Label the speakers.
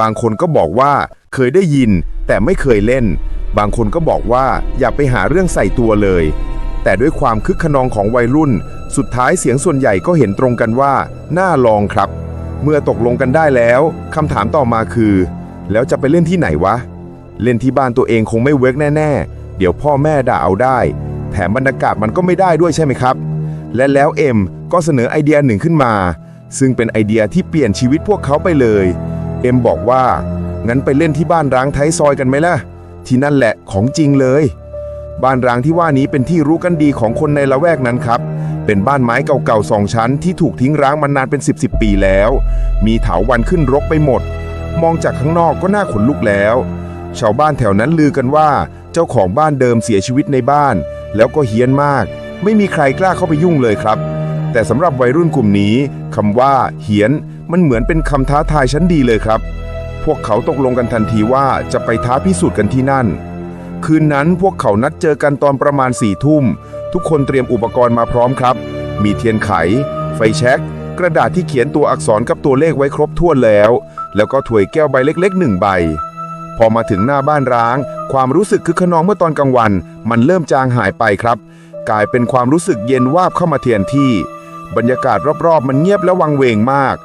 Speaker 1: บางคนก็บอกว่าเคยได้ยิน แต่ไม่เคยเล่น บางคนก็บอกว่าอย่าไปหาเรื่องใส่ตัวเลย แต่ด้วยความคึกขนองของวัยรุ่น สุดท้ายเสียงส่วนใหญ่ก็เห็นตรงกันว่า น่าลองครับ เมื่อตกลงกันได้แล้วคำถามต่อมาคือ แล้วจะไปเล่นที่ไหนวะ เล่นที่บ้านตัวเองคงไม่เวิร์กแน่ ๆ เดี๋ยวพ่อแม่ด่าเอาได้ แถมบรรยากาศมันก็ไม่ได้ด้วยใช่ไหมครับ และแล้วเอ็มก็เสนอไอเดียหนึ่งขึ้นมา ซึ่งเป็นไอเดียที่เปลี่ยนชีวิตพวกเขาไปเลย เอ็มบอกว่า งั้นไปเล่นที่บ้านร้างไทยซอยกันไหมล่ะ ที่นั่นแหละของจริงเลย บ้านร้างที่ว่านี้เป็นที่รู้กันดีของคนในละแวกนั้นครับ เป็นบ้านไม้เก่าๆสองชั้นที่ถูกทิ้งร้างมานานเป็น 10บสปีแล้ว มีเถาวันขึ้นรกไปหมด มองจากข้างนอกก็น่าขนลุกแล้ว ชาวบ้านแถวนั้นลือกันว่า เจ้าของบ้านเดิมเสียชีวิตในบ้าน แล้วก็เฮี้ยนมาก ไม่มีใครกล้าเข้าไปยุ่งเลยครับแต่สำหรับวัยรุ่นกลุ่มนี้คำว่าเฮี้ยน มันเหมือนเป็นคำท้าทายชั้นดีเลยครับ พวกเขาตกลงกันทันทีว่าจะไปท้าพิสูจน์กันที่นั่น คืนนั้นพวกเขานัดเจอกันตอนประมาณสี่ทุ่ม ทุกคนเตรียมอุปกรณ์มาพร้อมครับ มีเทียนไข ไฟแช็กกระดาษที่เขียนตัวอักษรกับตัวเลขไว้ครบถ้วนแล้ว แล้วก็ถ้วยแก้วใบเล็กๆหนึ่งใบ พอมาถึงหน้าบ้านร้าง ความรู้สึกคึกขนองเมื่อตอนกลางวัน มันเริ่มจางหายไปครับ กลายเป็นความรู้สึกเย็นวาบเข้ามาแทนที่ บรรยากาศรอบๆ มันเงียบและวังเวงมาก